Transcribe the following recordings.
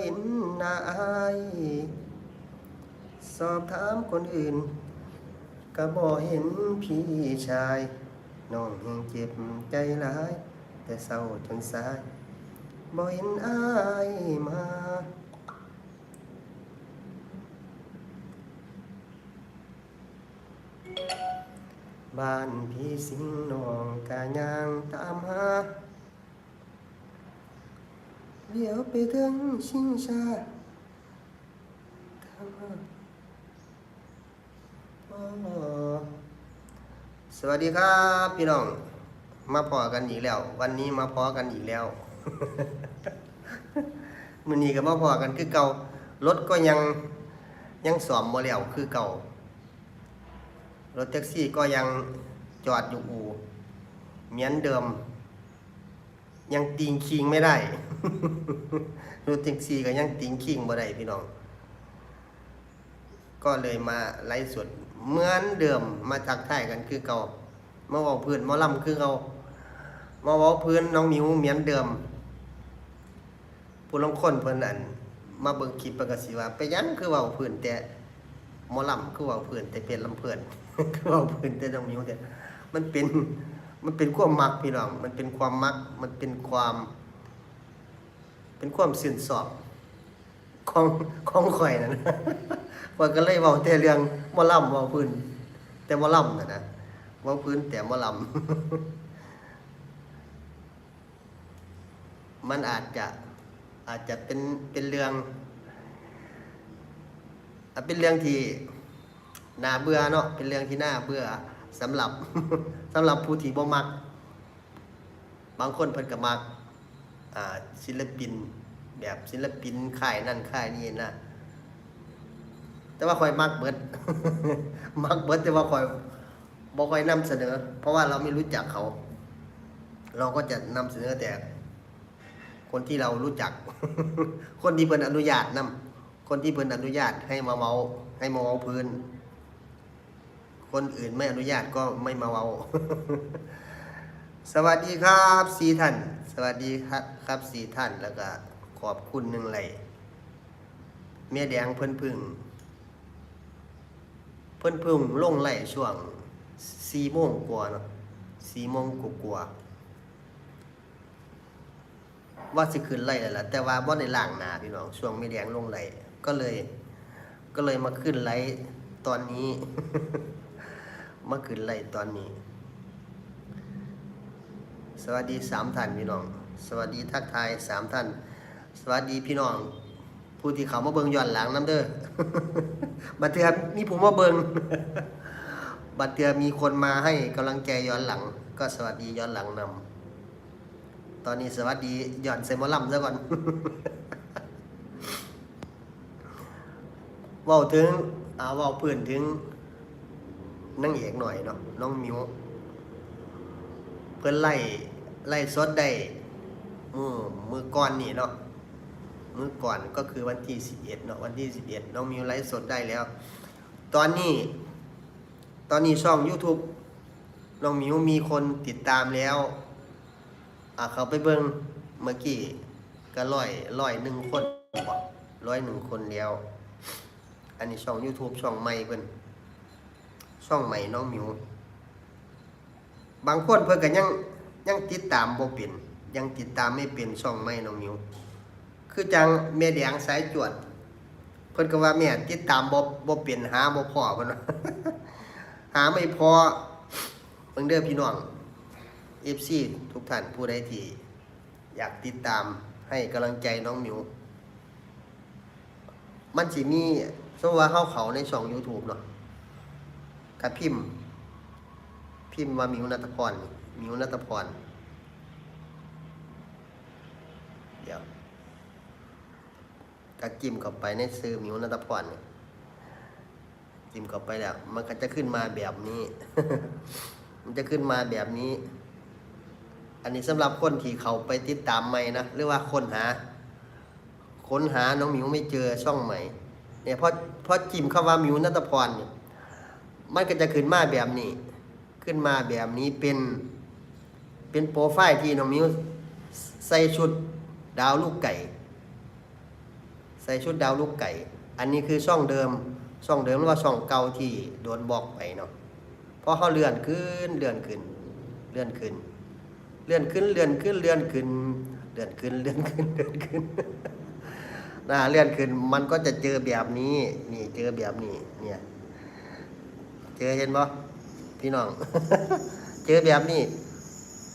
เห็นนายสอบถามคนอื่น ก็บ่เห็นพี่ชายน้องยังเจ็บใจหลาย แต่เศร้าจนสายบ่เห็นอายมาบ้านพี่สิงห์น้องกะยางตามหา เดี๋ยวไปถึงชิงชาทำมาอ๋อสวัสดีครับพี่น้อง มาพอกันอีกแล้ว วันนี้มาพอกันอีกแล้วมือนี้ก็มาพอกันคือเก่ารถก็ยังยังสอมบ่แล้วคือเก่ารถแท็กซี่ก็ยังจอดอยู่อู่เหมือนเดิม ยังติงคิงไม่ได้รถแท็กซี่ก็ยังติงคิงบ่ได้พี่น้อง ก็เลยมาไลฟ์สดเหมือนเดิมมาทักทายกันคือเก่ามาว้าพื้นมาล่ำคือเก่ามาว้าพื้นน้องมิวเหมือนเดิมผู้ลงคนเพิ่นอันมาเบิ่งคลิปเพิ่นก็สิว่า ไปยังคือว้าพื้นแต่มอลำคือว้าพื้นแต่เป็นลำเพิ่นคือว้าพื้นแต่น้องมิวแต่มันเป็น มันเป็นความมักพี่น้อง มันเป็นความมัก มันเป็นความ เป็นความสื่นสอบของของข่อยนั่นะว่าก็เลยเว้าแต่เรื่องหมอลำเว้าพื้น แต่หมอลำน่ะนะเว้าพื้นแต่หมอลำมันอาจจะอาจจะเป็นเป็นเรื่องอเป็นเรื่องที่น่าเบื่อเนาะเป็นเรื่องที่น่าเบื่อ สำหรับสำหรับผู้ที่บ่มัก บางคนเพิ่นก็มักอ่าศิลปิน แบบศิลปินค่ายนั่นค่ายนี้นะแต่ว่าคอยมักเบิดมักเบิดแต่ว่าคอยบ่คอยนำเสนอ เพราะว่าเราไม่รู้จักเขา เราก็จะนำเสนอแต่ คนที่เรารู้จัก คนที่เพิ่นอนุญาตนํคนที่เพิ่นอนุญาตให้มาเมาให้มาเมาพื้น คนอื่นไม่อนุญาตก็ไม่มาเมาสวัสดีครับสีท่าน สวัสดีครับครับสีท่านแล้วก็ขอบคุณหนึ่งไหลเมียแดงเพิ่นพึ่ง เพิ่นพึ่งลงไหลช่วงสี่โมงกว่าเนาะสี่โมงกว่าว่าสิขึ้นไหลแล้วล่ะแต่ว่าบ่ได้ล้างหนาพี่น้องช่วงเมียแดงลงไหลก็เลย ก็เลยมาขึ้นไหลตอนนี้ มาขึ้นไหลตอนนี้ สวัสดีสามท่านพี่น้อง สวัสดีทักทายสามท่าน สวัสดีพี่น้องผู้ที่เขามาเบิงย้อนหลังน้ำเด้อบัดเทือมีผมมาเบิงบัดเทือมีคนมาให้กำลังใจย้อนหลัง ก็สวัสดีย้อนหลังนำตอนนี้สวัสดีย้อนเซมอลัมซะก่อนว้าถึงอาว้าพื้นถึง นางเอกหน่อยเนาะน้องมิวเพิ่นไล่ไล่สดได้มือมือก่อนนี่เนาะมือก่อนก็คือวันที่11เนาะวันที่11น้องมิวไลฟ์สดได้แล้ว ตอนนี้ ตอนนี้ช่อง YouTube น้องมิวมีคนติดตามแล้วอะเขาไปเบิ่งเมื่อกี้ก็ร้อยร้อยหนึ่งคนร้อยหนึ่งคนแล้ว อันนี้ช่อง YouTube ช่องใหม่เพิ่น ช่องใหม่น้องมิว บางคนเพิ่นก็ยังยังติดตามบ่เป็นยังติดตามไม่เป็นช่องไม่น้องมิว คือจังแม่แดงสายจวด เพิ่นก็ว่าแม่ติดตามบ่บ่เป็นหาบ่พอเพิ่นว่าหาไม่พอเบิ่งเด้อพี่น้อง FC ทุกท่านผู้ใดที่อยากติดตามให้กำลังใจน้องมิว มันสิมีสมมติว่าเฮาเขาในช่อง YouTube เนาะ ก็พิมพ์ พิมพ์ว่ามิวนัตพรมิวนัตพรเดี๋ยวก็จิ้มเข้าไปในซื้อมิวนัตพรเนี่ยจิ้มเข้าไปแล้วมันก็จะขึ้นมาแบบนี้ มันจะขึ้นมาแบบนี้ อันนี้สำหรับคนที่เขาไปติดตามใหม่นะหรือว่าคนหา ค้นหาน้องมิวไม่เจอช่องใหม่เนี่ยพอพอจิ้มเขาว่ามิวนัตพรเนี่ย มันก็จะขึ้นมาแบบนี้ ขึ้นมาแบบนี้เป็นเป็นโปรไฟล์ที่น้องมิวใส่ชุดดาวลูกไก่ ใส่ชุดดาวลูกไก่ อันนี้คือช่องเดิมช่องเดิมหรือว่าช่องเก่าที่โดนบล็อกไปเนาะเพราะเขาเลื่อนขึ้นเลื่อนขึ้น เลื่อนขึ้น เลื่อนขึ้นเลื่อนขึ้นเลื่อนขึ้น เลื่อนขึ้นเลื่อนขึ้นเลื่อนขึ้นนะเลื่อนขึ้นมันก็จะเจอแบบนี้นี่เจอแบบนี้เนี่ยเจอเห็นบ่พี่น้อง เจอแบบนี้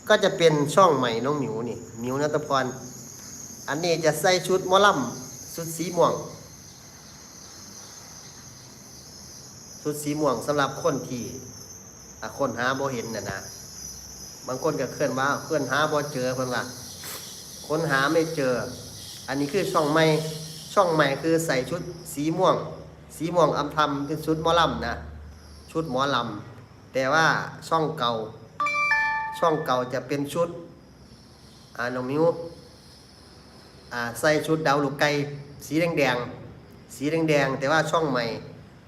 ก็จะเป็นช่องใหม่น้องหมิวนี่หมิวนัตพร อันนี้จะใส่ชุดมอลำชุดสีม่วง ชุดสีม่วงสำหรับคนที่คนหาบ่เห็นน่ะนะบางคนก็เคลื่อนว่าเคลื่อนหาบ่เจอเพิ่นว่าคนหาไม่เจอ อันนี้คือช่องใหม่ช่องใหม่คือใส่ชุดสีม่วง สีม่วงอำทำเป็นชุดมอลำนะ ชุดหมอลำแต่ว่าช่องเก่า ช่องเก่าจะเป็นชุดอ่าน้องมิวอ่าใส่ชุดดาวลูกไก่สีแดงแดงๆสีแดงแดงๆแต่ว่าช่องใหม่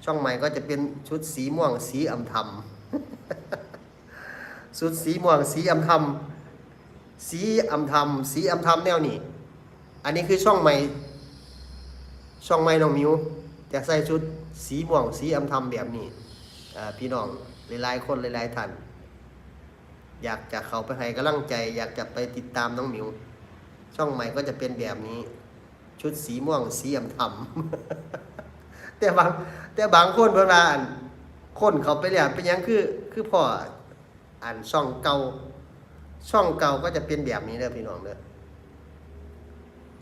ช่องใหม่ก็จะเป็นชุดสีม่วงสีอำทำชุดสีม่วงสีอำทำสีอำทำสีอำทำแนวนี้อันนี้คือช่องใหม่ ช่องใหม่น้องมิวจะใส่ชุดสีม่วงสีอำทำแบบนี้ พี่น้องหลายๆคนหลายๆท่านอยากจะเข้าไปให้กำลังใจ อยากจะไปติดตามน้องหมิว ช่องใหม่ก็จะเป็นแบบนี้ ชุดสีม่วงสีอำทำแต่บาง แต่บางคนเวลาอ่านคนเขาไปแล้วเป็นยังคือคือพ่ออ่านช่องเก่าช่องเก่าก็จะเป็นแบบนี้เด้อพี่น้องเด้อ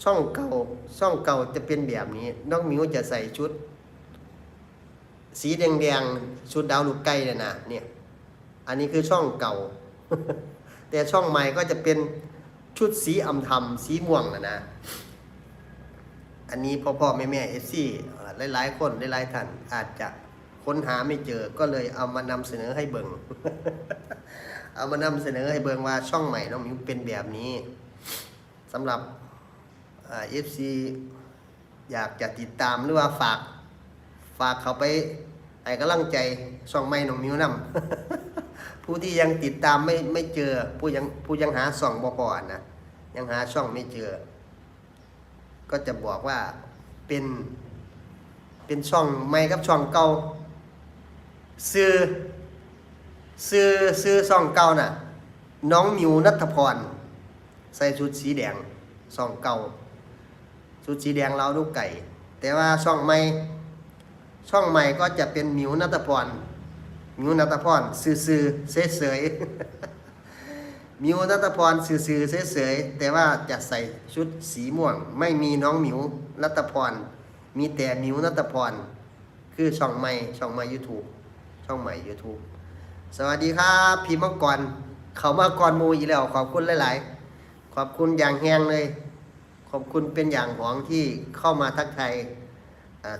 ช่องเก่าช่องเก่าจะเป็นแบบนี้ น้องหมิวจะใส่ชุด สีแดงๆชุดดาวลูกไก่เนี่ยนะเนี่ย อันนี้คือช่องเก่า แต่ช่องใหม่ก็จะเป็นชุดสีอำทำสีม่วงนะนะ อันนี้พ่อพ่อแม่แม่เอฟซีหลาย ๆ คนหลายๆท่านอาจจะค้นหาไม่เจอก็เลยเอามานำเสนอให้เบิงเอามานำเสนอให้เบิงว่าช่องใหม่น้องมิวเป็นแบบนี้สำหรับเอฟซีอยากจะติดตามหรือว่าฝาก ฝากเขาไปให้กำลังใจช่องใหม่น้องมิวนำผู้ที่ยังติดตามไม่ไม่เจอ ผู้ยังผู้ยังหาช่องบ่พอนะยังหาช่องไม่เจอ ก็จะบอกว่าเป็นเป็นช่องใหม่กับช่องเก่าซื้อซื้อซื้อช่องเก่าน่ะ น้องมิวนัทพร ใส่ชุดสีแดงช่องเก่าชุดสีแดงเราลูกไก่ แต่ว่าช่องใหม่ ช่องใหม่ก็จะเป็นมิวนัทพรมิวนัทพรซื่อๆเฉยๆมิวนัทพรซื่อๆเฉยๆแต่ว่าจะใส่ชุดสีม่วง ไม่มีน้องมิวนัทพรมีแต่มิวนัทพรคือช่องใหม่ช่องใหม่ YouTube ช่องใหม่ YouTube สวัสดีครับพี่มังกรเขามาก่อนมูอีแล้วขอบคุณหลาย ๆ ขอบคุณอย่างแห้งเลย ขอบคุณเป็นอย่างของที่เข้ามาทักทาย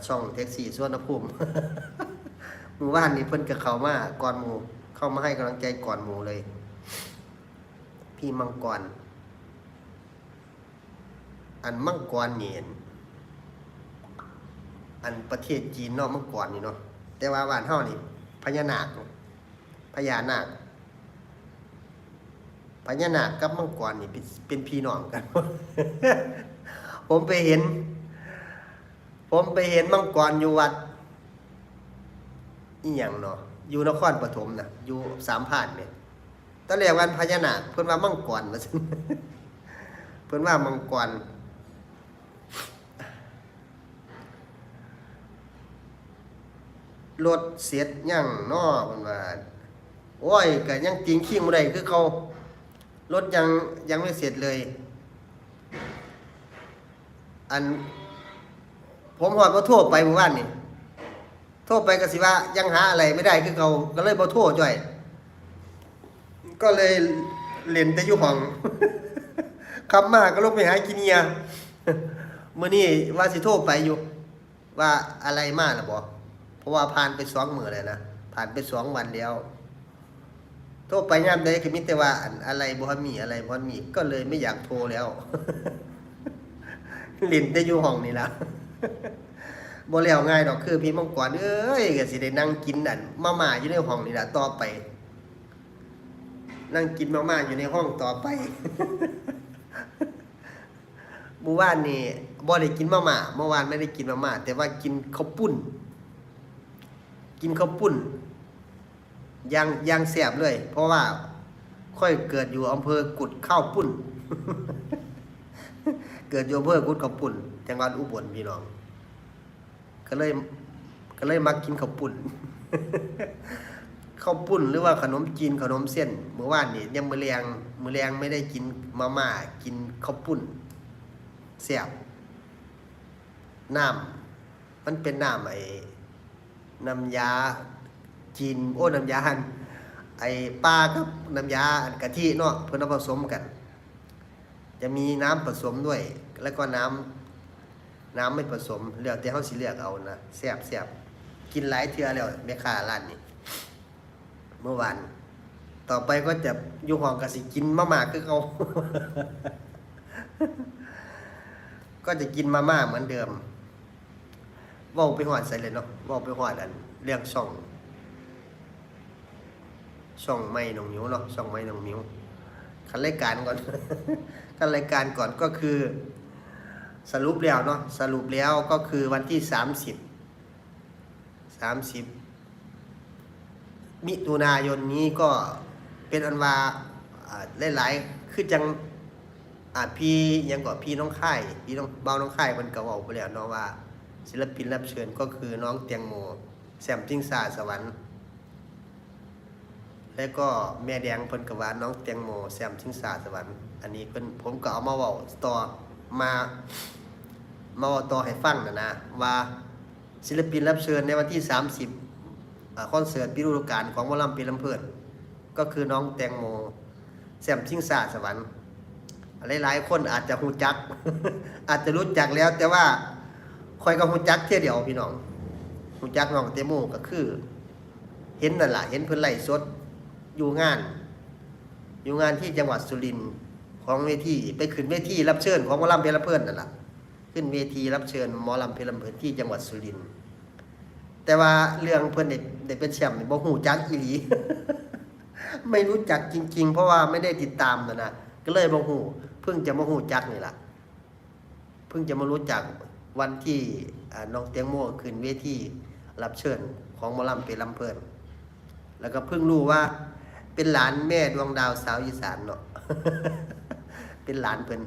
ช่องแท็กซี่สวนภูมิมือว่านนี้เพิ่นกับเขามาก่อนหมูเข้ามาให้กำลังใจก่อนหมูเลย พี่มังกรอันมังกรเนียนอันประเทศจีนเนาะมังกรนี่เนาะแต่ว่าบ้านเฮานี่พญานาคพญานาคพญานาคกับมังกรนี่เป็นพี่น้องกัน ผมไปเห็น ผมไปเห็นมังกรอยู่วัดอีหยังเนาะอยู่นครปฐมนะอยู่สามพานเนี่ยตอนแรกวันพญานาคเพิ่นว่ามังกรมาซั่นเพิ่นว่ามังกรรถเสียดยังเนาะเพิ่นว่าโอ้ยก็ยังติงขี้บ่ได้คือเขารถยังยังไม่เสร็จเลย อัน ผมหอดบ่โทรไปเมื่อวานนี่โทรไปก็สิว่ายังหาอะไรไม่ได้คือเขาก็เลยบ่โทรจ่อย ก็เลยเล่นแต่อยู่ห้องคำมาก็ลงไปหากินเนียเมื้อนี้ว่าสิโทรไปอยู่ ว่าอะไรมาล่ะบ่เพราะว่าผ่านไปสองมือแล้วนะผ่านไปสองวันแล้วโทรไปยามใดก็มีแต่ว่าอันอะไรบ่มีอะไรบ่มีก็เลยไม่อยากโทรแล้วเล่นแต่อยู่ห้องนี่ล่ะ บ่แล้วง่ายดอกคือพี่มังกรเอ้ยก็สิได้นั่งกินอันมาม่าอยู่ในห้องนี่ล่ะต่อไป นั่งกินมาม่าอยู่ในห้องต่อไปเมื่อวานนี่บ่ได้กินมาม่าเมื่อวานไม่ได้กินมาม่าแต่ว่ากินข้าวปุ้น กินข้าวปุ้นยังยังแสบเลย เพราะว่าค่อยเกิดอยู่อำเภอกุดข้าวปุ้น เกิดอยู่อำเภอกุดข้าวปุ้นจังหวัดอุบลพี่น้อง ก็เลยก็เลยมักกินข้าวปุ้นข้าวปุ้นหรือว่าขนมจีนขนมเส้นเมื่อวานนี่ยังมือแรงมือแรงไม่ได้กินมาม่ากินข้าวปุ้นแซ่บน้ำมันเป็นน้ำไอ้น้ำยาจีนโอ้น้ำยาหันไอ้ปลากับน้ำยาอันกะทิเนาะเพิ่นเอาผสมกัน จะมีน้ำผสมด้วย แล้วก็น้ำน้ำไม่ผสมเลือกแต่เฮาสิเลือกเอานะแซ่บแซ่บกินหลายเทื่อแล้วแม่ค้าร้านนี้เมื่อวานต่อไปก็จะอยู่ห้องกสิกินมาม่าคือเขาก็จะกินมาม่าเหมือนเดิมว่าไปหอดใส่เลยเนาะว่าไปหอดอันเรื่องช่อง ช่องไม่นงมิวเนาะช่องไม่นงมิว คันรายการก่อนคันรายการก่อนก็คือ สรุปแล้วเนาะสรุปแล้วก็คือวันที่สามสิบสามสิบมิถุนายนนี้ก็เป็นอันว่าหลายๆคือจังอ่าพี่ยังก่อพี่น้องค่ายพี่น้องเบาน้องค่ายมันก็เว้าไปแล้วเนาะว่า ศิลปินรับเชิญก็คือน้องเตียงโมแซมจิ้งซาสวรรค์ แล้วก็แม่แดงเพิ่นกว่าน้องเตียงโมแซมจิ้งซาสวรรค์อันนี้เพิ่นผมก็เอามาเว้าต่อมามาเว้าต่อให้ฟังนะนะว่าศิลปินรับเชิญในวันที่ 30คอนเสิร์ตปีฤดูกาลของหมอลำปีลำเพื่อนก็คือน้องแตงโมแซมชิงซาสวรรค์หลายๆคนอาจจะหูจัก อาจจะรู้จักแล้ว แต่ว่าคอยกับหูจักเท่เดียวพี่น้องหูจักน้องแตงโมก็คือ เห็นนั่นแหละเห็นเพิ่นไล่สด อยู่งาน อยู่งานที่จังหวัดสุรินทร์ของเวทีไปขึ้นเวทีรับเชิญของหมอลำเพลำเพื่อนนั่นแหละขึ้นเวทีรับเชิญหมอลำเพลำเพื่อนที่จังหวัดสุรินทร์แต่ว่าเรื่องเพิ่อนได้ได้เป็นแชมป์นี่บ่ฮู้จักอีหลีไม่รู้จักจริง ๆ เพราะว่าไม่ได้ติดตามนะนะก็เลยบ่ฮู้เพิ่งจะมาฮู้จักนี่แหละเพิ่งจะมารู้จักวันที่น้องเตียงโม่ขึ้นเวทีรับเชิญของหมอลำเป็นลำเพิ่นแล้วก็เพิ่งรู้ว่า เป็นหลานแม่ดวงดาวสาวอีสานเนาะ เป็นหลานเพิ่น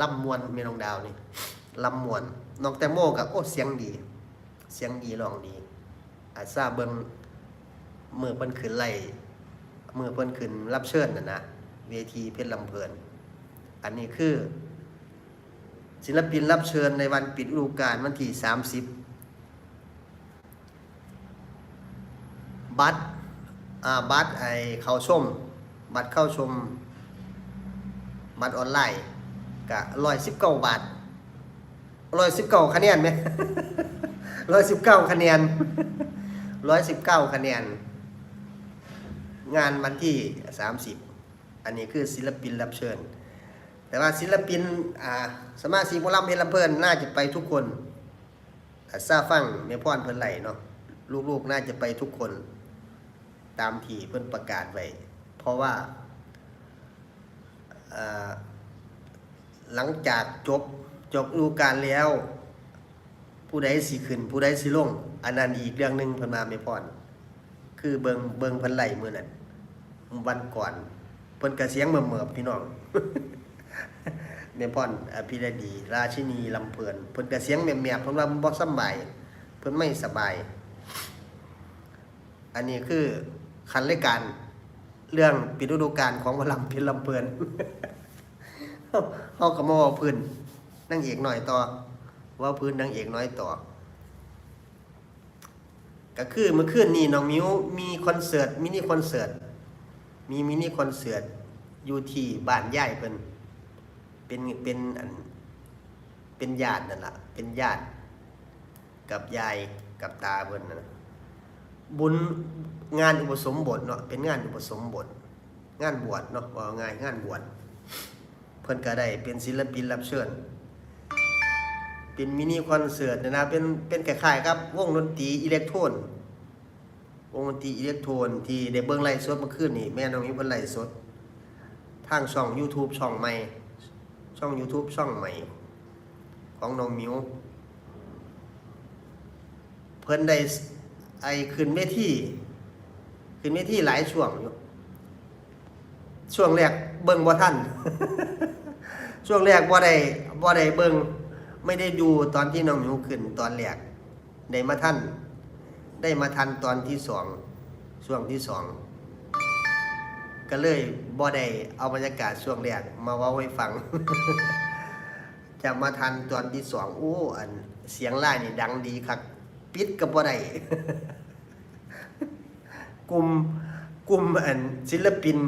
ลำมวนแม่ดวงดาวนี่ลำมวนน้องแตงโมกับโอ้เสียงดี เสียงดีร้องดี อาจทราเบิ่งมือเพิ่นขึ้นไล่มือเพิ่นขึ้นรับเชิญน่ะนะเวทีเพชรลำเพลิน อันนี้คือ ศิลปินรับเชิญในวันปิดฤดูกาลวันที่30 บัตร บัตรไอเข้าชม บัตรเข้าชม บัตรออนไลน์กะ119บเก้าบาท119คะแนนไหมร้อยสิบเก้าคะแนนร้อยสิบเก้าคะแนน งานวันที่สามสิบอันนี้คือศิลปินรับเชิญ แต่ว่าศิลปินอ่าสมาชิกหมอลำเพลเพลินน่าจะไปทุกคนซาฟังเมพอนเพิ่นไหลเนาะลูกๆน่าจะไปทุกคน ตามที่เพิ่นประกาศไว้ เพราะว่าหลังจากจบจบฤดูกาลแล้ว ผู้ใดสิขึ้น ผู้ใดสิลงอันนั้นอีกเรื่องหนึ่งเพิ่นมาไม่พรคือเบิงเบิงพิ่นไหล่มื้อนั้นวันก่อนเพิ่นก็เสียงเมื่อๆพี่น้องแม่พรอภิรดี ราชินีลำเพลินเพิ่นก็เสียงแมบๆเพิ่นว่าบ่สบายเพิ่นไม่สบาย อันนี้คือ คันรายการ เรื่องปิดฤดูกาลของหมอลำเพลินลำเพลินเฮาก็มาว้าพื้นนางเอกหน่อยต่อ ว่าพื้นนางเอกน้อยต่อ ก็คือเมื่อคืนนี้น้องมิวมีคอนเสิร์ตมินิคอนเสิร์ตมีมินิคอนเสิร์ตอยู่ที่บ้านยายเพิ่นเป็นเป็นอันเป็นญาตินั่นล่ะเป็นญาติ กับยายกับตาเพิ่นนะบุญ งานอุปสมบทเนาะเป็นงานอุปสมบท งานบวชเนาะว่าง่ายงานบวชเพิ่นก็ได้เป็นศิลปินรับเชิญ เป็นมินิคอนเสิร์ตเนยนะเป็นเป็นคล้ายๆครับ วงดนตรีอิเล็กโทรนวงดนตรีอิเล็กโทรนที่ได้เบิ่งไลฟ์สดเมื่อคืนนี่แม่น้องมีเพิ่นไลฟ์สดทางช่อง YouTube ช่องใหม่ชช่อง YouTube ช่องใหม่ ของน้องมิวเพิ่นได้ไอขึ้นเวที ขึ้นเวทีหลายช่วงอยู่ช่วงแรกเบิ่งบ่ทันช่วงแรกบ่ได้บ่ได้เบิ่งไม่ได้ดูตอนที่น้องหมิวขึ้นตอนแรกได้มาทันได้มาทันตอนที่สองช่วงที่สองก็เลยบ่ได้เอาบรรยากาศช่วงแรกมาว้าให้ฟัง จะมาทันตอนที่สองโอ้อันเสียงไล่นี่ดังดีครับปิดกับบ่ได้ กลุ่มกลุ่มอันศิลปิน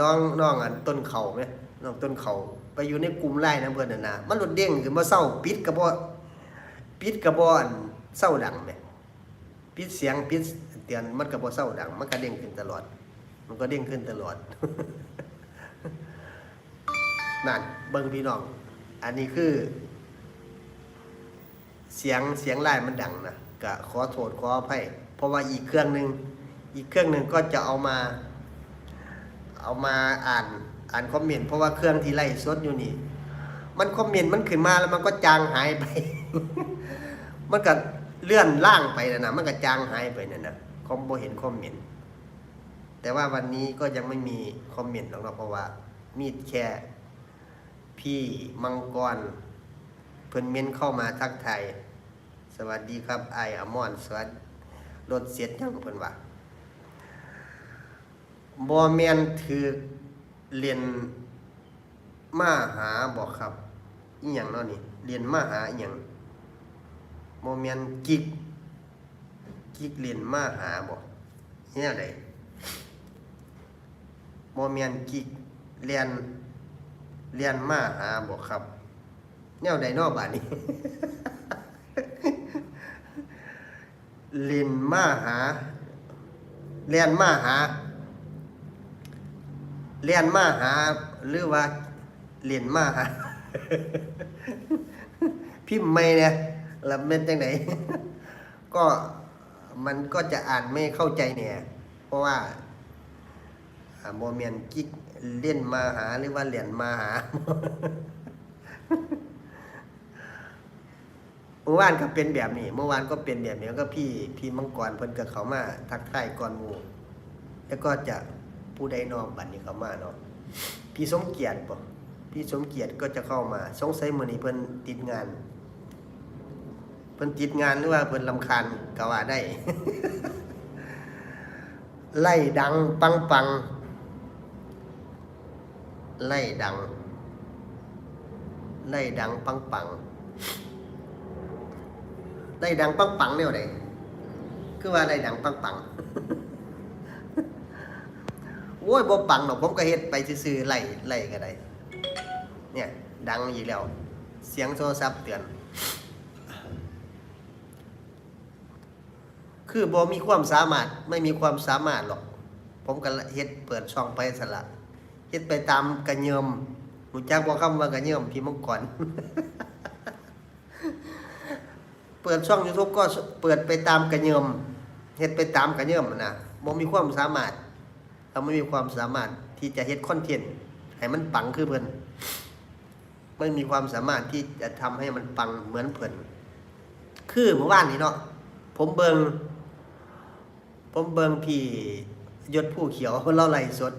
น้องน้องอันต้นเขาไหมน้องต้นเขาไปอยู่ในกลุ่มไล่นะเพื่อนน่ะมันรถเด้งขึ้นมาเศร้าปิดกระบอกปิดกระบอนเศร้าดังไหมปิดเสียงปิดเตือนมันกระบอกเศร้าดัง มันก็เด้งขึ้นตลอด มันก็เด้งขึ้นตลอดนั่นเบิ้งพี่น้อง อันนี้คือ เสียงเสียงไล่มันดังนะก็ขอโทษขออภัย เพราะว่าอีกเครื่องหนึ่งอีกเครื่องหนึ่งก็จะเอามา เอามาอ่านอ่านคอมเมนต์เพราะว่าเครื่องที่ไล่สดอยู่นี่ มันคอมเมนต์มันขึ้นมาแล้วมันก็จางหายไป มันก็เลื่อนล่างไปนะนะมันก็จางหายไปนั่นนะคอมโบเห็นคอมเมนต์แต่ว่าวันนี้ก็ยังไม่มีคอมเมนต์หรอกเพราะว่า มีดแค่พี่มังกร เพิ่นเม้นเข้ามาทักไทย สวัสดีครับไออมอนสวัสดี รถเสียดยังเพิ่นว่าบอแมนถือเรียนมาหาบอกครับอีหยังเนาะนี่เรียนมาหาอีหยังบอแมนกิกกิกเรียนมาหาบอกเนี่ยไดบอแมนกิกเรียนเรียนมาหาบอกครับแนวใดเนอบาดนี้ เรียนมาหาเรียนมาหาเรียนมาหา หรือว่าเรียนมาหา พิมพ์ไม่เนี่ยแล้วเป็นจังไหน ก็มันก็จะอ่านไม่เข้าใจเนี่ย เพราะว่าโมเมนกิกเล่นมาหาหรือว่าเรียนมาหา มื่อวานก็เป็นแบบนี้ เมื่อวานก็เป็นแบบนี้ก็พี่พี่มังกรเพิ่นกับเขามาทักทายก่อนหมู่แล้วก็จะผู้ใดนอบัดนี้เขามาเนาะพี่สมเกียรติบ่พี่สมเกียรติก็จะเข้ามาสงสัยมื้อนี้เพิ่นติดงานเพิ่นติดงานหรือว่าเพิ่นลำคาญก็ว่าได้ ไล่ดังปังปังไล่ดัง ไล่ดังปังปัง ได้ดังปังปังแนวใดคือว่าได้ดังปังปังโอ้ยบ่ปังดอกผมก็เฮ็ดไปซื่อๆไล่ไล่ก็ได้เนี่ย ดังอีกแล้ว เสียงโทรศัพท์เตือน คือบ่มีความสามารถไม่มีความสามารถหรอก ผมก็เฮ็ดเปิดช่องไปสละเฮ็ดไปตามกระเยิมรู้จักบ่คำว่ากระเยิมพี่มังกร เปิดช่อง YouTube ก็เปิดไปตามกระเยิมเฮ็ดไปตามกระเยิมนะบ่มีความสามารถ เราไม่มีความสามารถที่จะเฮ็ดคอนเทนต์ให้มันปังคือเพิ่นไม่มีความสามารถที่จะทำให้มันปังเหมือนเพิ่นคือเมื่อวานนี้เนาะผมเบิงผมเบิงพี่ยศผู้เขียวเราไล่สด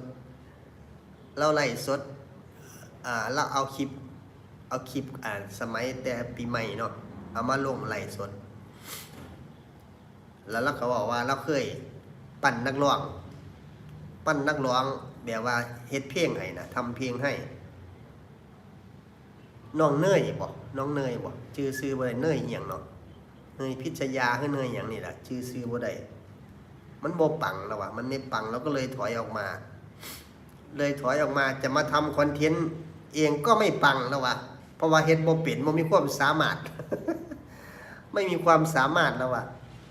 เราไล่สดอ่าเราเอาคลิป เอาคลิปอ่าสมัยแต่ปีใหม่เนาะ เอามาลงไหล่สดแล้วเราก็บอกว่าเราเคยปั่นนักร้อง ปั้นนักร้องแบบว่าเฮ็ดเพลงให้นะทำเพลงให้น้องเนยบ่น้องเนยบ่ชื่อซื้อบ่ได้เนยอีหยังเนาะเนยพิชยาคือเนยหยังนี่แหละชื่อซื้อบ่ได้มันบ่ปังแล้ววะมันไม่ปังเราก็เลยถอยออกมา เลยถอยออกมาจะมาทำคอนเทนต์เองก็ไม่ปังแล้ววะเพราะว่าเฮ็ดบ่เป็นบ่มีความสามารถ ไม่มีความสามารถแล้วว่ะ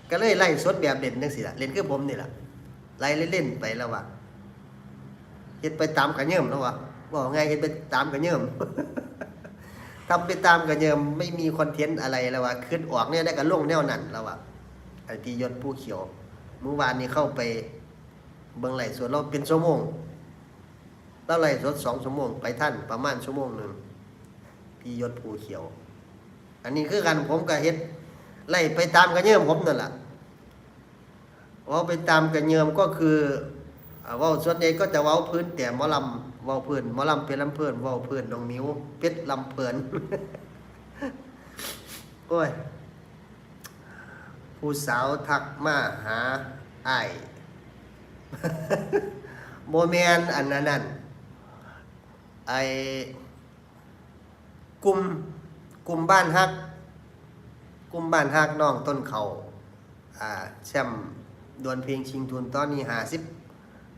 ก็เลยไล่สดแบบเด่นจังซี่ล่ะเล่นคือผมนี่ล่ะไล่เล่นๆไปแล้ววะเฮ็ดไปตามกระเยิ่มแล้ววะบอกไงเฮ็ดไปตามกระเยิ่มทำไปตามกระเยิ่มไม่มีคอนเทนต์อะไรแล้ววะขึ้นออกเนี่ยได้กับลงแนวนั้นแล้ววะไอ้ที่ยศผู้เขียวเมื่อวานนี้เข้าไปเบิ่งไหลฟ์สวนเราเป็นชั่วโมงแล้วไล่สดสองชั่วโมงไปท่านประมาณชั่วโมงหนึ่งพี่ยศภูเขียว อันนี้คือกันผมก็เฮ็ด ไล่ไปตามกระเยิมผมนั่นแหละเว่าไปตามกระเยิมก็คืออ่าว่าส่วนใหญ่ก็จะว้าพื้นแต่หมอลำว้าพื้นหมอลำเป็นลำเพื่อนว้าพื้นน้องมิวเป็ดลำเพลินโอ้ยผู้สาวทักมาหาไอ้โมเมนอันนั้นนั่นไอ้กลุ่มกลุ่มบ้านฮัก กลุ่มบ้านฮักน้องต้นเขาอ่าแชมป์ดวลเพลงชิงทุนตอนนี้หาสิบ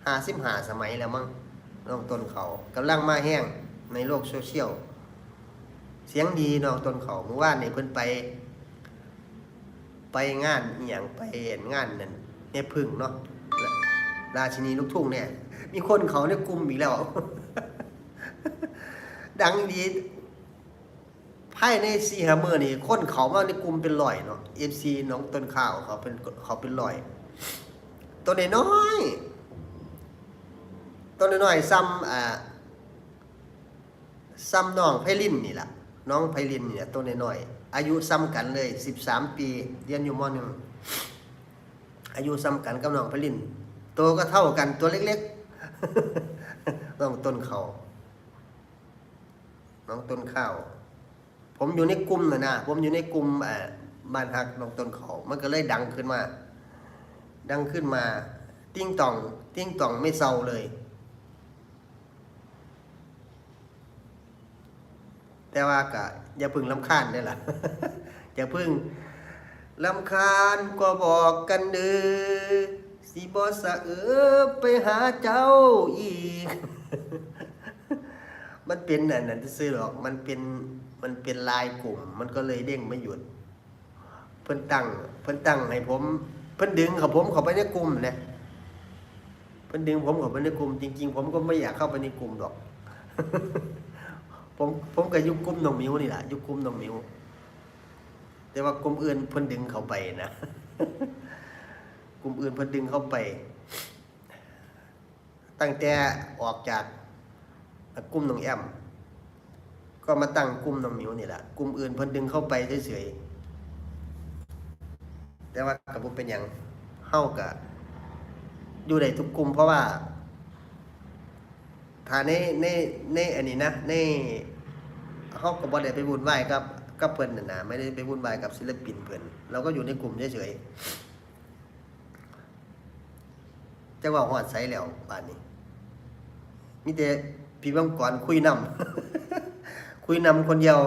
หาสิบหาสมัยแล้วมั้งน้องต้นเขากำลังมาแห้งในโลกโซเชียล เสียงดีน้องต้นเขาเมื่อวานนี่เพิ่นไป ไปงานอหย่างไปเห็นงานนั่นเนี่ยพึ่งเนาะราราชินีลูกทุ่งเนี่ย มีคนเขาเนี่ยกลุ่มอีกแล้ว ดังดี ภายในซีฮาเมอร์นี่คนเขามาในกลุ่มเป็นร้อยเนาะเอฟซีน้องต้นข้าวเขาเป็นเขาเป็นร้อย ตัวน้อยตัวน้อยซ้ำอ่าซ้ำน้องไพลินนี่แหละน้องไพลินเนี่ยตัวน้อยอายุซ้ำกันเลยสิบสามปีเรียนอยู่มหนึ่งอายุซ้ำกันกับน้องไพลินตัวก็เท่ากันตัวเล็กๆน้องต้นเขาน้องต้นข้าว ผมอยู่ในกลุ่มนะนะผมอยู่ในกลุ่มบ้านฮักนองต้นเขามันก็เลยดังขึ้นมา ดังขึ้นมา ติ้งต่อง ติ้งต่องไม่เศร้าเลย แต่ว่าก็อย่าพึ่งลำคาญได้ล่ะ อย่าพึ่งลำคาญก็บอกกันเด้อสิบอสะเออไปหาเจ้าอีก มันเป็นอันนั้นซื้อหรอก มันเป็น มันเป็นลายกลุ่ม มันก็เลยเด้งไม่หยุด เพิ่นตั้ง เพิ่นตั้งให้ผม เพิ่นดึงเขาผมเข้าไปในกลุ่มนะเพิ่นดึงผมเข้าไปในกลุ่ม จริง ๆ ผมก็ไม่อยากเข้าไปในกลุ่มหรอก ผมผมก็ยุคกลุ่มน้องมิวนี่แหละยุคกลุ่มน้องมิวแต่ว่ากลุ่มอื่นเพิ่นดึงเข้าไปนะกลุ่มอื่นเพิ่นดึงเข้าไป ตั้งแต่ออกจากกลุ่มน้องแอม ก็มาตั้งกลุ่มน้องมิวนี่แหละกลุ่มอื่นเพิ่นดึงเข้าไปเฉยๆแต่ว่ากับผมเป็นอย่างเฮากับอยู่ในทุกกลุ่มเพราะว่าถ้าในในในอันนี้นะในเฮาก็บ่ได้ไปวุ่นวายกับกับเพิ่นน่ะนะไม่ได้ไปวุ่นวายกับศิลปินเพิ่นเราก็อยู่ในกลุ่มเฉยๆจะว่าฮอดไสแล้วป่านนี้มีแต่พี่บังกรคุยนำ คุยนำคนเดียว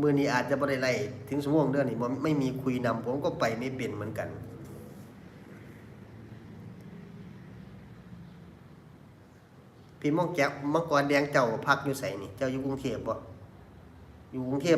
มือนี้อาจจะบ่ได้ไลถึงสมองเดือนนี้ผมไม่มีคุยนำผมก็ไปไม่เป็นเหมือนกัน พี่มองแจ๊กมังกรแดงเจ้าพักอยู่ใสนี่ เจ้าอยู่กรุงเทพบ่อยู่กรุงเทพ